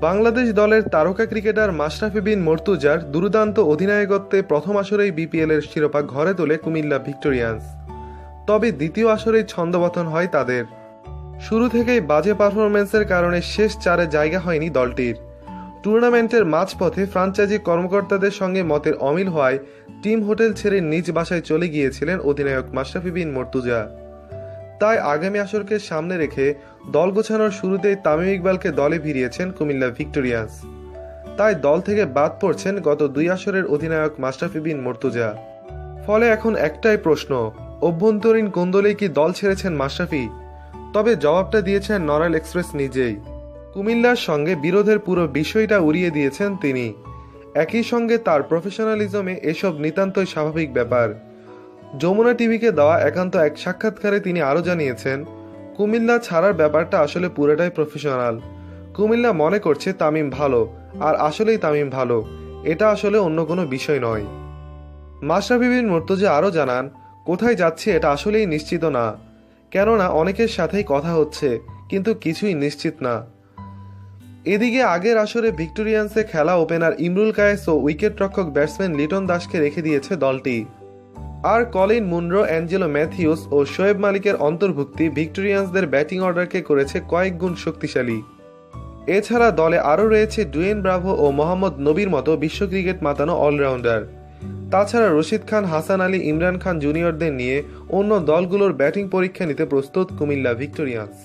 বাংলাদেশ দলের তারকা ক্রিকেটার মাশরাফি বিন মর্তুজার দুর্দান্ত অধিনায়কত্বে প্রথম আসরেই বিপিএল এর শিরোপা ঘরে তোলে কুমিল্লা ভিক্টোরিয়ান্স। তবে দ্বিতীয় আসরেই ছন্দপতন হয় তাদের। শুরু থেকেই বাজে পারফরমেন্সের কারণে শেষ চারে জায়গা হয়নি দলটির। টুর্নামেন্টের মাঝপথে ফ্রাঞ্চাইজি কর্মকর্তাদের সঙ্গে মতের অমিল হওয়ায় টিম হোটেল ছেড়ে নিজ বাসায় চলে গিয়েছিলেন অধিনায়ক মাশরাফি বিন মর্তুজা। তাই আগামী আসরকে সামনে রেখে দল গোছানোর শুরুতেই তামিম ইকবালকে দলে ভিড়িয়েছেন কুমিল্লা ভিক্টোরিয়ান্স তাই দল থেকে বাদ পড়ছেন গত দুই আসরের অধিনায়ক মাশরাফি বিন মর্তুজা। ফলে এখন একটাই প্রশ্ন, অভ্যন্তরীণ কোন্দলেই কি দল ছেড়েছেন মাশরাফি? তবে জবাবটা দিয়েছেন নরাল এক্সপ্রেস নিজেই। কুমিল্লার সঙ্গে বিরোধের পুরো বিষয়টা উড়িয়ে দিয়েছেন তিনি। একই সঙ্গে তার প্রফেশনালিজমে এসব নিতান্তই স্বাভাবিক ব্যাপার। যমুনা টিভিকে দেওয়া একান্ত এক সাক্ষাৎকারে তিনি আরও জানিয়েছেন, কুমিল্লা ছাড়ার ব্যাপারটা আসলে পুরোটাই প্রফেশনাল কুমিল্লা মনে করছে তামিম ভালো, আর আসলেই তামিম ভালো, এটা আসলে অন্য কোনো বিষয় নয়। মাশরাফি বিন মুর্তজা আরও জানান, কোথায় যাচ্ছে এটা আসলেই নিশ্চিত না। কেননা অনেকের সাথেই কথা হচ্ছে, কিন্তু কিছুই নিশ্চিত না। এদিকে আগের আসরে ভিক্টোরিয়ান্সে খেলা ওপেনার ইমরুল কায়েস ও উইকেটরক্ষক ব্যাটসম্যান লিটন দাসকে রেখে দিয়েছে দলটি। আর কলিন মুনরো, অ্যাঞ্জেলো ম্যাথিউস ও শোয়েব মালিকের অন্তর্ভুক্তি ভিক্টোরিয়ান্সদের ব্যাটিং অর্ডারকে করেছে কয়েক গুণ শক্তিশালী। এছাড়া দলে আরও রয়েছে ডুয়েন ব্রাভো ও মোহাম্মদ নবীর মতো বিশ্ব ক্রিকেট মাতানো অলরাউন্ডার। তাছাড়া রশিদ খান, হাসান আলী, ইমরান খান জুনিয়রদের নিয়ে অন্য দলগুলোর ব্যাটিং পরীক্ষা নিতে প্রস্তুত কুমিল্লা ভিক্টোরিয়ান্স।